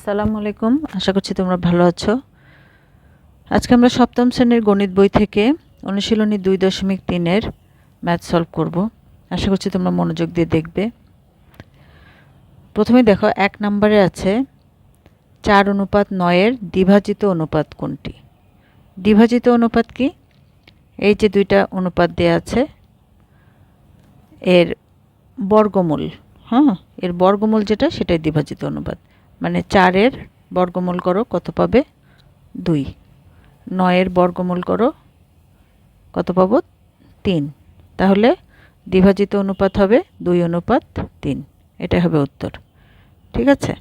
আসসালামু আলাইকুম। আশা করছি তোমরা ভালো আছো। আজকে আমরা সপ্তম শ্রেণির গণিত বই থেকে অনুশীলনী দুই দশমিক তিনের ম্যাথ সলভ করব। আশা করছি তোমরা মনোযোগ দিয়ে দেখবে। প্রথমে দেখো, এক নম্বরে আছে, চার অনুপাত নয়ের দ্বিভাজিত অনুপাত কোনটি? দ্বিভাজিত অনুপাত কি? এই যে দুইটা অনুপাত দেওয়া আছে, এর বর্গমূল হ্যাঁ? এর বর্গমূল যেটা, সেটাই দ্বিভাজিত অনুপাত। মানে চারের বর্গমূল করো, কত পাবে? দুই। নয়ের বর্গমূল করো, কত পাবো? তিন। তাহলে দ্বিভাজিত অনুপাত হবে দুই অনুপাত তিন। এটা হবে উত্তর। ঠিক আছে?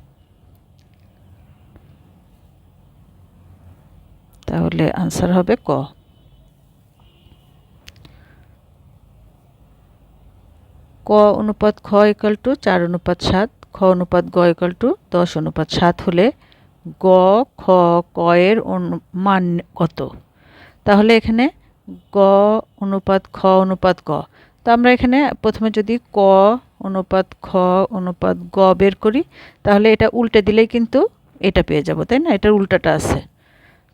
তাহলে আনসার হবে ক। ক অনুপাত খ ইকাল টু চার অনুপাত সাত। খ অনুপাত গ ইকাল টু দশ অনুপাত সাত হলে গ, খ, ক এর মান কত? তাহলে এখানে গ অনুপাত খ অনুপাত গ। তো আমরা এখানে প্রথমে যদি ক অনুপাত খ অনুপাত গ বের করি, তাহলে এটা উল্টে দিলেই কিন্তু এটা পেয়ে যাব, তাই না? এটার উল্টাটা আছে।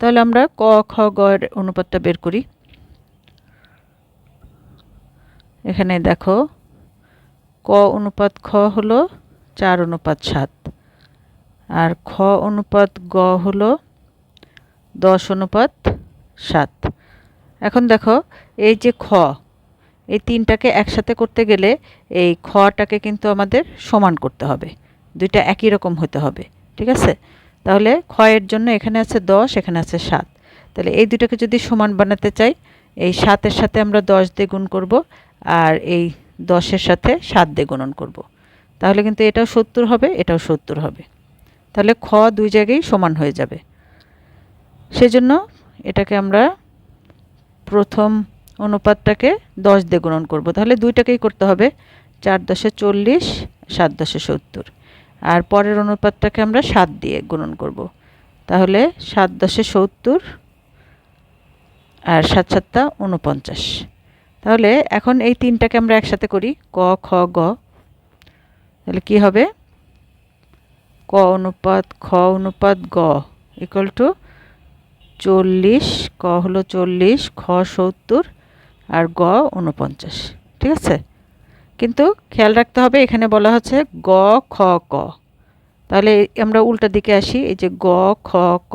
তাহলে আমরা ক, খ, গ এর অনুপাতটা বের করি। এখানে দেখো, ক অনুপাত খ হলো চার অনুপাত সাত। আর খ অনুপাত গ হলো দশ অনুপাত সাত। এখন দেখো, এই যে খ, এই তিনটাকে একসাথে করতে গেলে এই খটাকে কিন্তু আমাদের সমান করতে হবে। দুইটা একই রকম হতে হবে, ঠিক আছে? তাহলে ক্ষয়ের জন্য এখানে আছে দশ, এখানে আছে সাত। তাহলে এই দুটাকে যদি সমান বানাতে চাই, এই সাতের সাথে আমরা দশ দিয়ে গুণ করব, আর এই দশের সাথে সাত দিয়ে গুণন করব। তাহলে কিন্তু এটাও সত্তর হবে, এটাও সত্তর হবে। তাহলে খ দুই জায়গায় সমান হয়ে যাবে। সেজন্য এটাকে আমরা প্রথম অনুপাতটাকে দশ দিয়ে গুণন করব। তাহলে দুইটাকেই করতে হবে, চার দশে চল্লিশ, সাত দশে সত্তর। আর পরের অনুপাতটাকে আমরা সাত দিয়ে গুণন করব। তাহলে সাত দশে সত্তর আর সাত সাতটা উনপঞ্চাশ তাহলে এখন এই তিনটাকে আমরা একসাথে করি, ক, খ, গ। তাহলে কি হবে? ক অনুপাত, খ অনুপাত, গ ইকুয়াল টু চল্লিশ, ক হলো চল্লিশ, খ সত্তর, আর গ উনপঞ্চাশ ঠিক আছে? কিন্তু খেয়াল রাখতে হবে, এখানে বলা হচ্ছে গ, খ, ক। তাহলে আমরা উল্টা দিকে আসি, এই যে গ, খ, ক।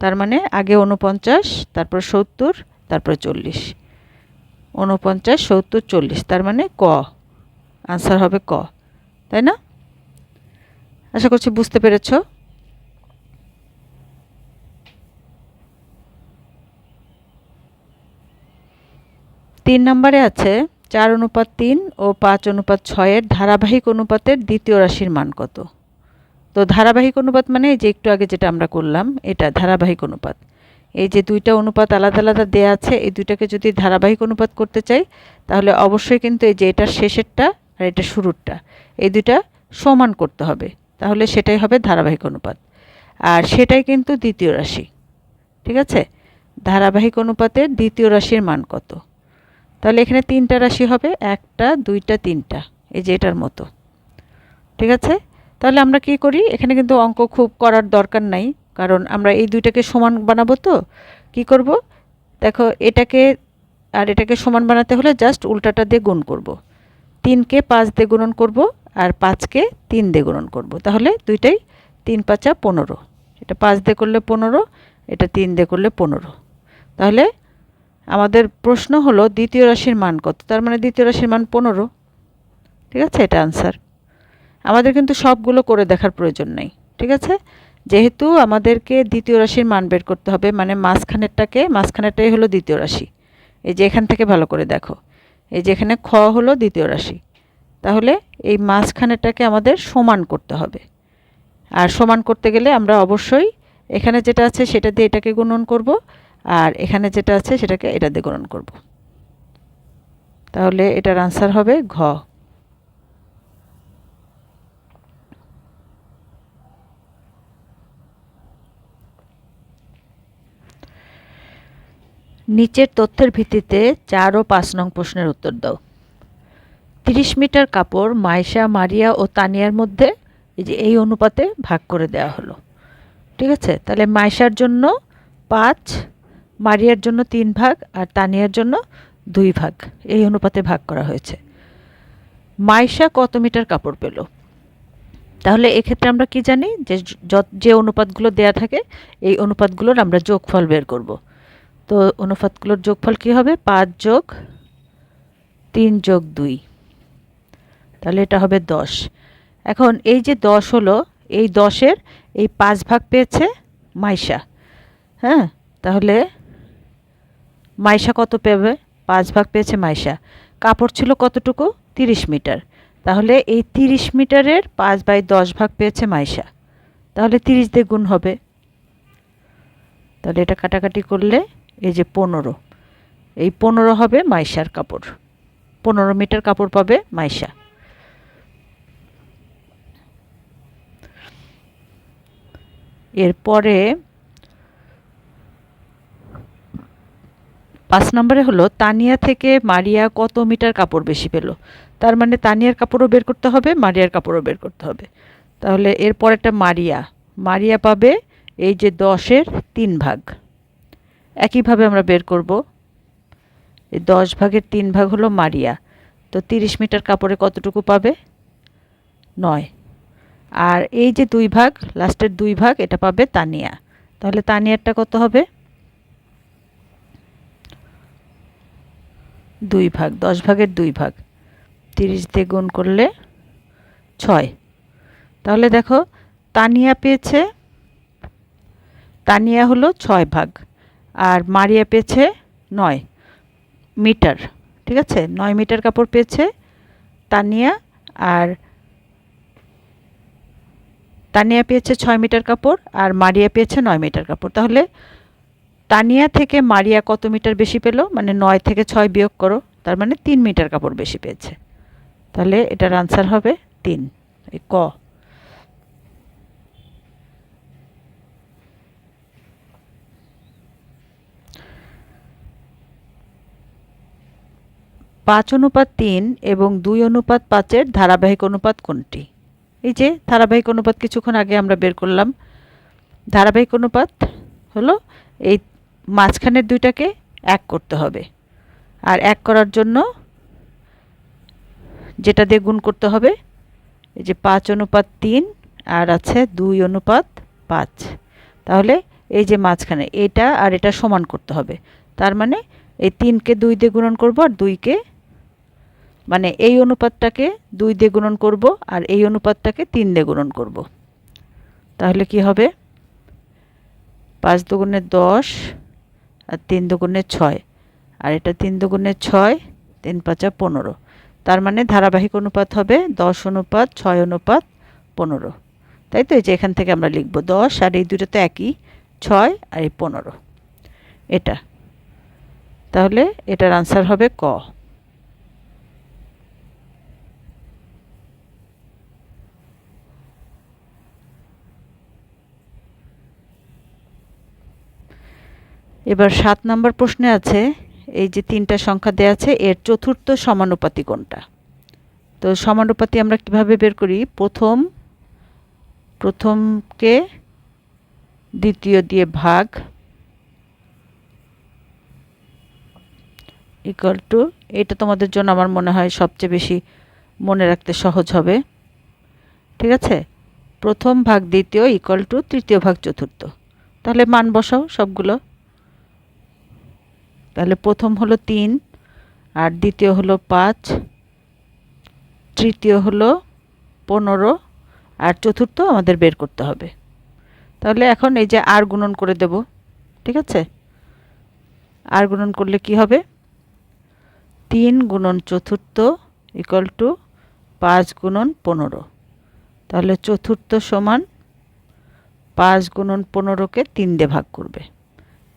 তার মানে আগে উনপঞ্চাশ তারপর সত্তর, তারপর চল্লিশ। উনপঞ্চাশ সত্তর, চল্লিশ, তার মানে ক। আনসার হবে ক। তাই না? আশা করছি বুঝতে পেরেছ। তিন নম্বরে আছে, চার অনুপাত তিন ও পাঁচ অনুপাত ছয়ের ধারাবাহিক অনুপাতের দ্বিতীয় রাশির মান কত? তো ধারাবাহিক অনুপাত মানে যে একটু আগে যেটা আমরা করলাম, এটা ধারাবাহিক অনুপাত। এই যে দুইটা অনুপাত আলাদা আলাদা দেয়া আছে, এই দুইটাকে যদি ধারাবাহিক অনুপাত করতে চাই, তাহলে অবশ্যই কিন্তু এই যে এটার শেষেরটা আর এটা শুরুরটা। এই দুইটা সমান করতে হবে। তাহলে সেটাই হবে ধারাবাহিক অনুপাত। আর সেটাই কিন্তু দ্বিতীয় রাশি। ঠিক আছে? ধারাবাহিক অনুপাতের দ্বিতীয় রাশির মান কত? তাহলে এখানে তিনটা রাশি হবে, একটা, দুইটা, তিনটা। এই যে এটার মতো। ঠিক আছে? তাহলে আমরা কি করি? এখানে কিন্তু অঙ্ক খুব করার দরকার নাই। কারণ আমরা এই দুইটাকে সমান বানাবো তো। কি করব? দেখো, এটাকে আর এটাকে সমান বানাতে হলে জাস্ট উল্টাটা দিয়ে গুণ করব। তিনকে পাঁচ দিয়ে গুণন করব আর পাঁচকে তিন দিয়ে গুণন করব। তাহলে দুইটাই তিন পাঁচা পনেরো। এটা পাঁচ দিয়ে করলে পনেরো, এটা তিন দিয়ে করলে পনেরো। তাহলে আমাদের প্রশ্ন হলো দ্বিতীয় রাশির মান কত? তার মানে দ্বিতীয় রাশির মান পনেরো। ঠিক আছে? এটা আনসার আমাদের কিন্তু সবগুলো করে দেখার প্রয়োজন নেই। ঠিক আছে? যেহেতু আমাদেরকে দ্বিতীয় রাশির মান বের করতে হবে মানে মাঝখানেরটাকে, মাঝখানেরটাই হলো দ্বিতীয় রাশি। এই যে এখান থেকে ভালো করে দেখো। এই যে এখানে খ হলো দ্বিতীয় রাশি। তাহলে এই মাঝখানেটাকে আমাদের সমান করতে হবে। আর সমান করতে গেলে আমরা অবশ্যই এখানে যেটা আছে সেটা দিয়ে এটাকে গুণন করব, আর এখানে যেটা আছে সেটাকে এটা দিয়ে গুণন করব। তাহলে এটার আনসার হবে ঘ। নিচের তথ্যের ভিত্তিতে চার ও পাঁচ নং প্রশ্নের উত্তর দাও। তিরিশ মিটার কাপড় মাইশা, মারিয়া ও তানিয়ার মধ্যে এই যে এই অনুপাতে ভাগ করে দেওয়া হলো। ঠিক আছে? তাহলে মাইশার জন্য পাঁচ, মারিয়ার জন্য তিন ভাগ আর তানিয়ার জন্য দুই ভাগ। এই অনুপাতে ভাগ করা হয়েছে। মাইশা কত মিটার কাপড় পেল? তাহলে এক্ষেত্রে আমরা কি জানি? যে যে অনুপাতগুলো দেয়া থাকে, এই অনুপাতগুলোর আমরা যোগফল বের করব। তো অনুপাতগুলোর যোগফল কি হবে? পাঁচ যোগ তিন যোগ দুই। তাহলে এটা হবে দশ। এখন এই যে দশ হলো, এই দশের এই পাঁচ ভাগ পেয়েছে মাইশা। হ্যাঁ? তাহলে মাইশা কত পেবে? পাঁচ ভাগ পেয়েছে মাইশা। কাপড় ছিল কতটুকু? তিরিশ মিটার। তাহলে এই তিরিশ মিটারের পাঁচ বাই দশ ভাগ পেয়েছে মাইশা। তাহলে তিরিশ দিয়ে গুণ হবে। তাহলে এটা কাটাকাটি করলে এই যে পনেরো। এই পনেরো হবে মাইশার কাপড়। পনেরো মিটার কাপড় পাবে মাইশা। এরপরে পাঁচ নম্বরে হলো, তানিয়া থেকে মারিয়া কত মিটার কাপড় বেশি পেল? তার মানে তানিয়ার কাপড়ও বের করতে হবে, মারিয়ার কাপড়ও বের করতে হবে। তাহলে এরপর একটা মারিয়া। মারিয়া পাবে এই যে দশের তিন ভাগ। একইভাবে আমরা বের করব। এই দশ ভাগের তিন ভাগ হলো মারিয়া। তো তিরিশ মিটার কাপড়ে কতটুকু পাবে? নয়। আর এই যে দুই ভাগ, লাস্টের দুই ভাগ, এটা পাবে তানিয়া। তাহলে তানিয়ারটা কত হবে? দুই ভাগ, দশ ভাগের দুই ভাগ। তিরিশ দিয়ে গুণ করলে ছয়। তাহলে দেখো, তানিয়া পেয়েছে, তানিয়া হলো ছয় ভাগ। আর মারিয়া পেয়েছে নয় মিটার, ঠিক আছে? নয় মিটার কাপড় পেয়েছে তানিয়া আর তানিয়া পেয়েছে ছয় মিটার কাপড় আর মারিয়া পেয়েছে নয় মিটার কাপড়। তাহলে তানিয়া থেকে মারিয়া কত মিটার বেশি পেল? মানে নয় থেকে ছয় বিয়োগ করো, তার মানে তিন মিটার কাপড় বেশি পেয়েছে। তাহলে এটার আনসার হবে তিন ক। পাঁচ অনুপাত তিন এবং দুই অনুপাত পাঁচের ধারাবাহিক অনুপাত কোনটি? এই যে ধারাবাহিক অনুপাত কিছুক্ষণ আগে আমরা বের করলাম। ধারাবাহিক অনুপাত হলো এই মাঝখানের দুইটাকে এক করতে হবে। আর এক করার জন্য যেটা দিয়ে গুণ করতে হবে, এই যে পাঁচ অনুপাত তিন আর আছে দুই অনুপাত পাঁচ। তাহলে এই যে মাঝখানে এটা আর এটা সমান করতে হবে। তার মানে এই তিনকে দুই দিয়ে গুণন করব আর দুইকে মানে এই অনুপাতটাকে দুই দিয়ে গুণন করব আর এই অনুপাতটাকে তিন দিয়ে গুণন করব। তাহলে কি হবে? পাঁচ দুগুণে দশ আর তিন দুগুণে ছয়। আর এটা তিন দুগুণে ছয়, তিন পাঁচা পনেরো। তার মানে ধারাবাহিক অনুপাত হবে দশ অনুপাত, ছয় অনুপাত, পনেরো। তাই তো এই যে এখান থেকে আমরা লিখব দশ আর এই দুটো তো একই, ছয় আর এই পনেরো। এটা। তাহলে এটার আনসার হবে ক। এবার সাত নম্বর প্রশ্নে আছে, এই যে তিনটা সংখ্যা দেওয়া আছে, এর চতুর্থ সমানুপাতি কোনটা? তো সমানুপাতি আমরা কীভাবে বের করি? প্রথম, প্রথমকে দ্বিতীয় দিয়ে ভাগ ইকুয়াল টু এটা তোমাদের জন্য আমার মনে হয় সবচেয়ে বেশি মনে রাখতে সহজ হবে। ঠিক আছে? প্রথম ভাগ দ্বিতীয় ইকুয়াল টু তৃতীয় ভাগ চতুর্থ। তাহলে মান বসাও সবগুলো। তাহলে প্রথম হলো তিন, আর দ্বিতীয় হলো পাঁচ, তৃতীয় হলো পনেরো, আর চতুর্থ আমাদের বের করতে হবে। তাহলে এখন এই যে আর গুণন করে দেব, ঠিক আছে? আর গুণন করলে কি হবে? তিন গুণন চতুর্থ ইকুয়াল টু পাঁচ গুণন পনেরো। তাহলে চতুর্থ সমান পাঁচ গুণন পনেরোকে তিন দিয়ে ভাগ করবে।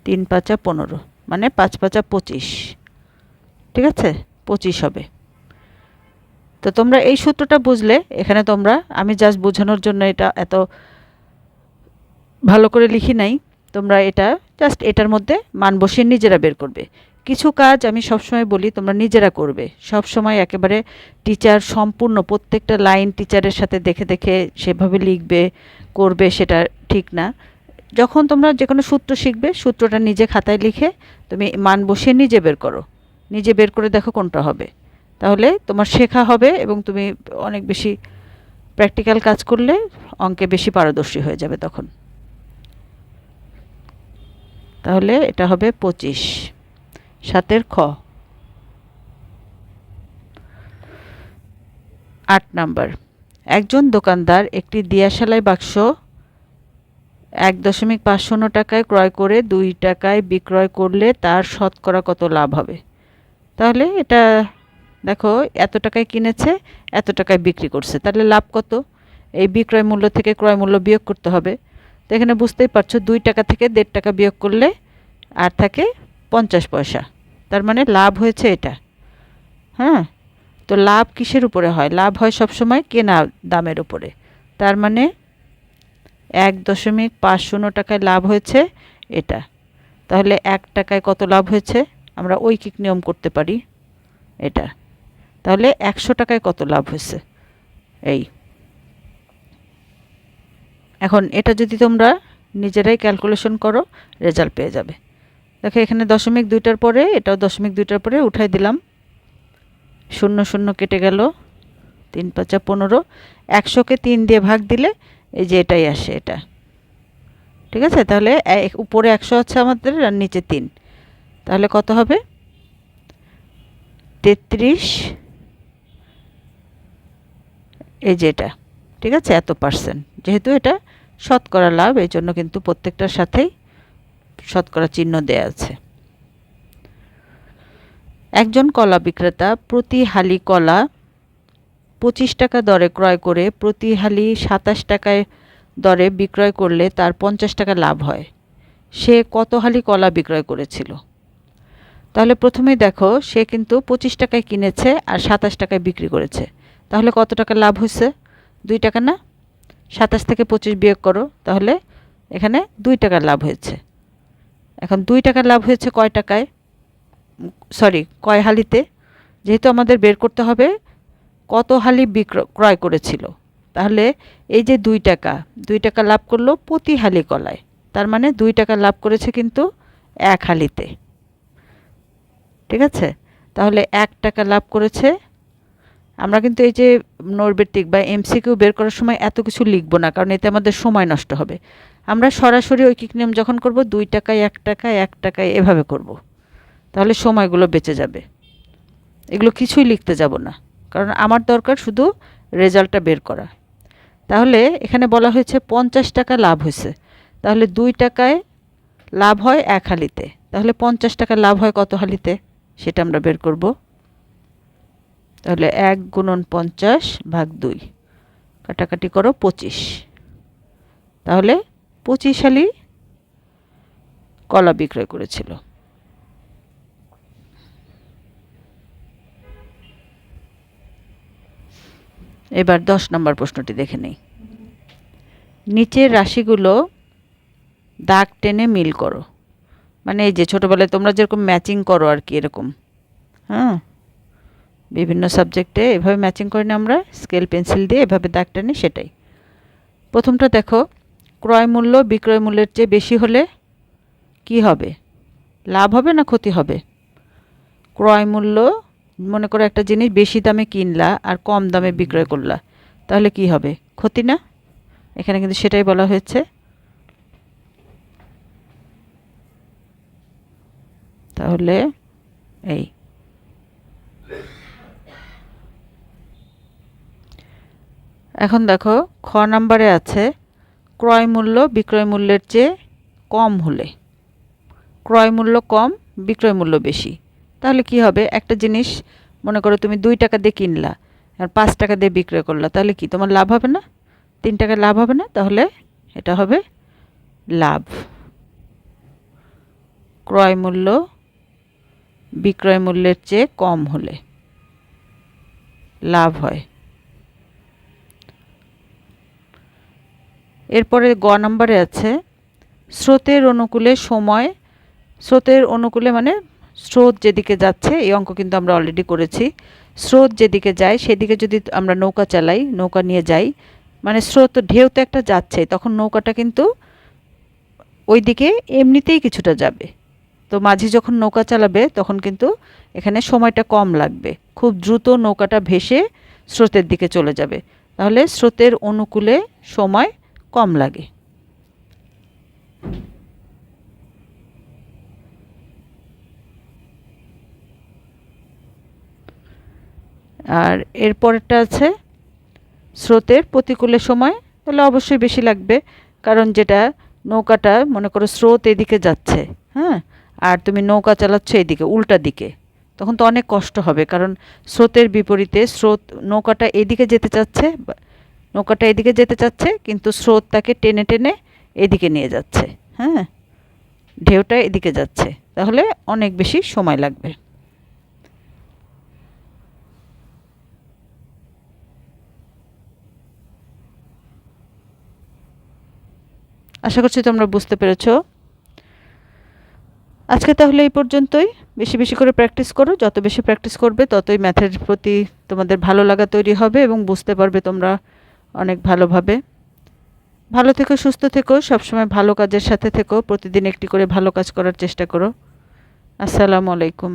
তিন পাঁচা পনেরো। মানে পাঁচ পাঁচা পঁচিশ। ঠিক আছে? পঁচিশ হবে। তো তোমরা এই সূত্রটা বুঝলে, এখানে তোমরা, আমি জাস্ট বোঝানোর জন্য এটা এত ভালো করে লিখি নাই, তোমরা এটা জাস্ট এটার মধ্যে মান বসিয়ে নিজেরা বের করবে। কিছু কাজ আমি সবসময় বলি, তোমরা নিজেরা করবে। সব সময় একেবারে টিচার সম্পূর্ণ প্রত্যেকটা লাইন টিচারের সাথে দেখে দেখে সেভাবে লিখবে, করবে সেটা ঠিক না। যখন তোমরা যে কোনো সূত্র শিখবে, সূত্রটা নিজে খাতায় লিখে তুমি মান বসিয়ে নিজে বের করো। নিজে বের করে দেখো কোনটা হবে। তাহলে তোমার শেখা হবে এবং তুমি অনেক বেশি প্র্যাকটিক্যাল কাজ করলে অঙ্কে বেশি পারদর্শী হয়ে যাবে তখন। তাহলে এটা হবে পঁচিশ। সাতের খ। আট নাম্বার। একজন দোকানদার একটি দিয়াশালাই বাক্স এক দশমিক পাঁচ শূন্য টাকায় ক্রয় করে দুই টাকায় বিক্রয় করলে তার শতকরা কত লাভ হবে? তাহলে এটা দেখো, এত টাকায় কিনেছে, এত টাকায় বিক্রি করছে, তাহলে লাভ কত? এই বিক্রয় মূল্য থেকে ক্রয় মূল্য বিয়োগ করতে হবে। তো এখানে বুঝতেই পারছ, দুই টাকা থেকে দেড় টাকা বিয়োগ করলে আর থাকে পঞ্চাশ পয়সা। তার মানে লাভ হয়েছে এটা। হ্যাঁ? তো লাভ কিসের উপরে হয়? লাভ হয় সবসময় কেনা দামের উপরে। তার মানে এক দশমিক পাঁচ শূন্য টাকায় লাভ হয়েছে এটা। তাহলে এক টাকায় কত লাভ হয়েছে? আমরা ঐকিক নিয়ম করতে পারি এটা। তাহলে একশো টাকায় কত লাভ হয়েছে? এই। এখন এটা যদি তোমরা নিজেরাই ক্যালকুলেশন করো রেজাল্ট পেয়ে যাবে। দেখো এখানে দশমিক দুইটার পরে, এটাও দশমিক দুইটার পরে উঠাই দিলাম। শূন্য শূন্য কেটে গেল, তিন পাঁচা পনেরো। একশোকে তিন দিয়ে ভাগ দিলে এই যে এটাই আসে এটা। ঠিক আছে? তাহলে উপরে একশো আছে আমাদের আর নিচে তিন। তাহলে কত হবে? তেত্রিশ। এই যে এটা। ঠিক আছে? এত পার্সেন্ট যেহেতু এটা শতকরা লাভ, এই জন্য কিন্তু প্রত্যেকটার সাথেই শতকরা চিহ্ন দেয়া আছে। একজন কলা বিক্রেতা প্রতি হালি কলা পঁচিশ টাকা দরে ক্রয় করে প্রতি হালি সাতাশ টাকায় দরে বিক্রয় করলে তার পঞ্চাশ টাকা লাভ হয়। সে কত হালি কলা বিক্রয় করেছিল? তাহলে প্রথমেই দেখো, সে কিন্তু পঁচিশ টাকায় কিনেছে আর সাতাশ টাকায় বিক্রি করেছে। তাহলে কত টাকা লাভ হয়েছে? দুই টাকা না? সাতাশ থেকে পঁচিশ বিয়োগ করো, তাহলে এখানে দুই টাকা লাভ হয়েছে। এখন দুই টাকা লাভ হয়েছে কয় টাকায়? সরি কয় হালিতে? যেহেতু আমাদের বের করতে হবে কত হালি বিক্রয় ক্রয় করেছিল। তাহলে এই যে দুই টাকা দুই টাকা লাভ করল প্রতি হালি কলায় তার মানে দুই টাকা লাভ করেছে কিন্তু এক হালিতে। ঠিক আছে? তাহলে এক টাকা লাভ করেছে। আমরা কিন্তু এই যে নৈর্বেত্তিক বা এমসিকিউ বের করার সময় এত কিছু লিখব না, কারণ এতে আমাদের সময় নষ্ট হবে। আমরা সরাসরি ঐকিক নিয়ম যখন করব, দুই টাকায় এক টাকায় এক টাকায় এভাবে করব। তাহলে সময়গুলো বেঁচে যাবে। এগুলো কিছুই লিখতে যাব না। কারণ আমার দরকার শুধু রেজাল্টটা বের করা। তাহলে এখানে বলা হয়েছে পঞ্চাশ টাকা লাভ হয়েছে। তাহলে দুই টাকায় লাভ হয় এক হালিতে। তাহলে পঞ্চাশ টাকা লাভ হয় কত হালিতে? সেটা আমরা বের করব। তাহলে এক গুণন পঞ্চাশ ভাগ দুই। কাটাকাটি করো পঁচিশ। তাহলে পঁচিশ হালি কলা বিক্রয় করেছিল। এবার দশ নম্বর প্রশ্নটি দেখে নেই। নিচের রাশিগুলো দাগ টেনে মিল করো। মানে এই যে ছোটোবেলায় তোমরা যেরকম ম্যাচিং করো আর কি এরকম। হ্যাঁ? বিভিন্ন সাবজেক্টে এভাবে ম্যাচিং করি না আমরা, স্কেল, পেন্সিল দিয়ে এভাবে দাগ টানি সেটাই। প্রথমটা দেখো, ক্রয় মূল্য বিক্রয় মূল্যের চেয়ে বেশি হলে কি হবে? লাভ হবে না ক্ষতি হবে? ক্রয় মূল্য মনে করো একটা জিনিস বেশি দামে কিনলা আর কম দামে বিক্রয় করলা তাহলে কি হবে? ক্ষতি না? এখানে কিন্তু সেটাই বলা হয়েছে। তাহলে এই। এখন দেখো খ নাম্বারে আছে ক্রয় মূল্য বিক্রয় মূল্যের চেয়ে কম হলে। ক্রয় মূল্য কম বিক্রয় মূল্য বেশি। তাহলে কি হবে? একটা জিনিস, মনে করো তুমি দুই টাকা দিয়ে কিনলা, আর পাঁচ টাকা দিয়ে বিক্রয় করলা, তাহলে কি তোমার লাভ হবে না? তিন টাকা লাভ হবে না? তাহলে এটা হবে লাভ। ক্রয় মূল্য, বিক্রয় মূল্যের চেয়ে কম হলে লাভ হয়। এরপরে গ নম্বরে আছে, স্রোতের অনুকূলে সময়, স্রোতের অনুকূলে মানে স্রোত যেদিকে যাচ্ছে, এই অঙ্ক কিন্তু আমরা অলরেডি করেছি। স্রোত যেদিকে যায়, সেদিকে যদি আমরা নৌকা চালাই, নৌকা নিয়ে যাই মানে স্রোত ঢেউ তো একটা যাচ্ছে, তখন নৌকাটা কিন্তু ওই দিকে এমনিতেই কিছুটা যাবে। তো মাঝি যখন নৌকা চালাবে, তখন কিন্তু এখানে সময়টা কম লাগবে। খুব দ্রুত নৌকাটা ভেসে স্রোতের দিকে চলে যাবে। তাহলে স্রোতের অনুকূলে সময় কম লাগে। আর এর পরেরটা আছে স্রোতের প্রতিকূলে সময়, তাহলে অবশ্যই বেশি লাগবে। কারণ যেটা নৌকাটা, মনে করো স্রোত এদিকে যাচ্ছে হ্যাঁ? আর তুমি নৌকা চালাচ্ছ এদিকে, উল্টা দিকে। তখন তো অনেক কষ্ট হবে, কারণ স্রোতের বিপরীতে স্রোত, নৌকাটা এদিকে যেতে চাচ্ছে নৌকাটা এদিকে যেতে চাচ্ছে, কিন্তু স্রোত তাকে টেনে টেনে এদিকে নিয়ে যাচ্ছে হ্যাঁ? ঢেউটা এদিকে যাচ্ছে, তাহলে অনেক বেশি সময় লাগবে। আশা করছি তোমরা বুঝতে পেরেছ। আজকে তাহলে এই পর্যন্তই। বেশি বেশি করে প্র্যাকটিস করো। যত বেশি প্র্যাকটিস করবে, ততই ম্যাথের প্রতি তোমাদের ভালো লাগা তৈরি হবে এবং বুঝতে পারবে তোমরা অনেক ভালোভাবে। ভালো থেকো, সুস্থ থেকো, সবসময় ভালো কাজের সাথে থেকো। প্রতিদিন একটি করে ভালো কাজ করার চেষ্টা করো। আসসালামু আলাইকুম।